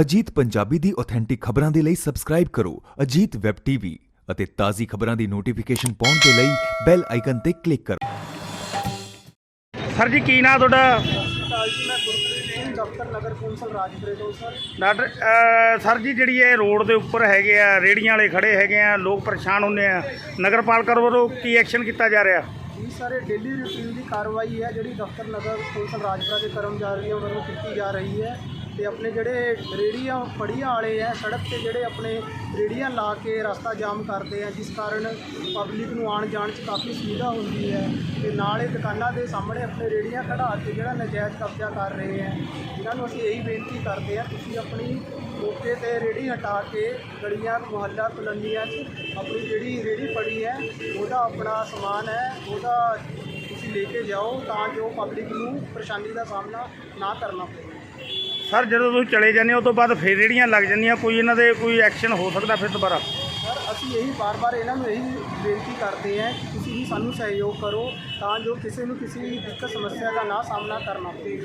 ਅਜੀਤ ਪੰਜਾਬੀ ਦੀ authentic ਖਬਰਾਂ ਦੇ ਲਈ ਸਬਸਕ੍ਰਾਈਬ ਕਰੋ ਅਜੀਤ ਵੈਬ ਟੀਵੀ ਅਤੇ ਤਾਜ਼ੀ ਖਬਰਾਂ ਦੀ ਨੋਟੀਫਿਕੇਸ਼ਨ ਪਾਉਣ ਦੇ ਲਈ ਬੈਲ ਆਈਕਨ ਤੇ ਕਲਿੱਕ ਕਰੋ। ਸਰ ਜੀ ਕੀ ਨਾਂ ਤੁਹਾਡਾ? ਸਾਲ ਜੀ ਮੈਂ ਗੁਰਪ੍ਰੀਤ ਸਿੰਘ ਦਫ਼ਤਰ ਨਗਰ ਕੌਂਸਲ ਰਾਜਪੁਰੇ ਤੋਂ ਸਰ। ਡਾਕਟਰ ਅਹ, ਸਰ ਜੀ ਜਿਹੜੀ ਇਹ ਰੋਡ ਦੇ ਉੱਪਰ ਹੈਗੇ ਆ ਰੇੜੀਆਂ ਵਾਲੇ ਖੜੇ ਹੈਗੇ ਆ ਲੋਕ ਪਰੇਸ਼ਾਨ ਹੁੰਦੇ ਆ। ਨਗਰਪਾਲਿਕਾ ਵੱਲੋਂ ਕੀ ਐਕਸ਼ਨ ਕੀਤਾ ਜਾ ਰਿਹਾ? ਜੀ ਸਰ ਇਹ ਡੇਲੀ ਰੂਟੀਨ ਦੀ ਕਾਰਵਾਈ ਹੈ ਜਿਹੜੀ ਦਫ਼ਤਰ ਨਗਰ ਕੌਂਸਲ ਰਾਜਪੁਰਾ ਦੇ ਕਰਮਚਾਰੀਆਂ ਵੱਲੋਂ ਕੀਤੀ ਜਾ ਰਹੀ ਹੈ। ਤੇ ਆਪਣੇ ਜਿਹੜੇ ਰੇੜੀਆਂ ਫੜੀਆਂ ਵਾਲੇ ਹੈ ਸੜਕ ਤੇ ਜਿਹੜੇ ਆਪਣੇ ਰੇੜੀਆਂ ਲਾ ਕੇ ਰਸਤਾ ਜਾਮ ਕਰਦੇ ਆ, ਜਿਸ ਕਾਰਨ ਪਬਲਿਕ ਨੂੰ ਆਉਣ ਜਾਣ 'ਚ ਕਾਫੀ ਸੁਵਿਧਾ ਹੁੰਦੀ ਹੈ ਤੇ ਨਾਲ ਇਹ ਦੁਕਾਨਾਂ ਦੇ ਸਾਹਮਣੇ ਆਪਣੇ ਰੇੜੀਆਂ ਖੜਾ ਕੇ ਜਿਹੜਾ ਨਜਾਇਜ਼ ਕਬਜ਼ਾ ਕਰ ਰਹੇ ਹੈ ਇਹਨਾਂ ਨੂੰ ਅਸੀਂ ਇਹੀ ਬੇਨਤੀ ਕਰਦੇ ਆ, ਤੁਸੀਂ ਆਪਣੀ ਮੌਕੇ ਤੇ ਰੇੜੀ ਹਟਾ ਕੇ ਗਲੀਆਂ, ਮੁਹੱਲਾ, ਕਲੋਨੀਆਂ 'ਚ ਆਪਣੀ ਜਿਹੜੀ ਰੇੜੀ ਫੜੀ ਹੈ, ਉਹਦਾ ਆਪਣਾ ਸਮਾਨ ਹੈ, ਉਹਦਾ ਤੁਸੀਂ ਲੈ ਕੇ ਜਾਓ ਤਾਂ ਜੋ ਪਬਲਿਕ ਨੂੰ ਪਰੇਸ਼ਾਨੀ ਦਾ ਸਾਹਮਣਾ ਨਾ ਕਰਨਾ ਪਵੇ। ਸਰ, ਜਦੋਂ ਤੁਸੀਂ ਚਲੇ ਜਾਂਦੇ ਹੋ ਉਸ ਤੋਂ ਬਾਅਦ ਫੇਰ ਰੇੜੀਆਂ ਲੱਗ ਜਾਂਦੀਆਂ, ਕੋਈ ਇਹਨਾਂ ਦੇ ਕੋਈ ਐਕਸ਼ਨ ਹੋ ਸਕਦਾ ਫਿਰ ਦੁਬਾਰਾ? ਸਰ, ਅਸੀਂ ਇਹੀ ਬਾਰ-ਬਾਰ ਇਹਨਾਂ ਨੂੰ ਇਹੀ ਬੇਨਤੀ ਕਰਦੇ ਹਾਂ ਕਿ ਤੁਸੀਂ ਵੀ ਸਾਨੂੰ ਸਹਿਯੋਗ ਕਰੋ, ਤਾਂ ਜੋ ਕਿਸੇ ਨੂੰ ਕਿਸੇ ਦਿੱਕਤ, ਸਮੱਸਿਆ ਦਾ ਨਾ ਸਾਹਮਣਾ ਕਰਨਾ ਪਵੇ।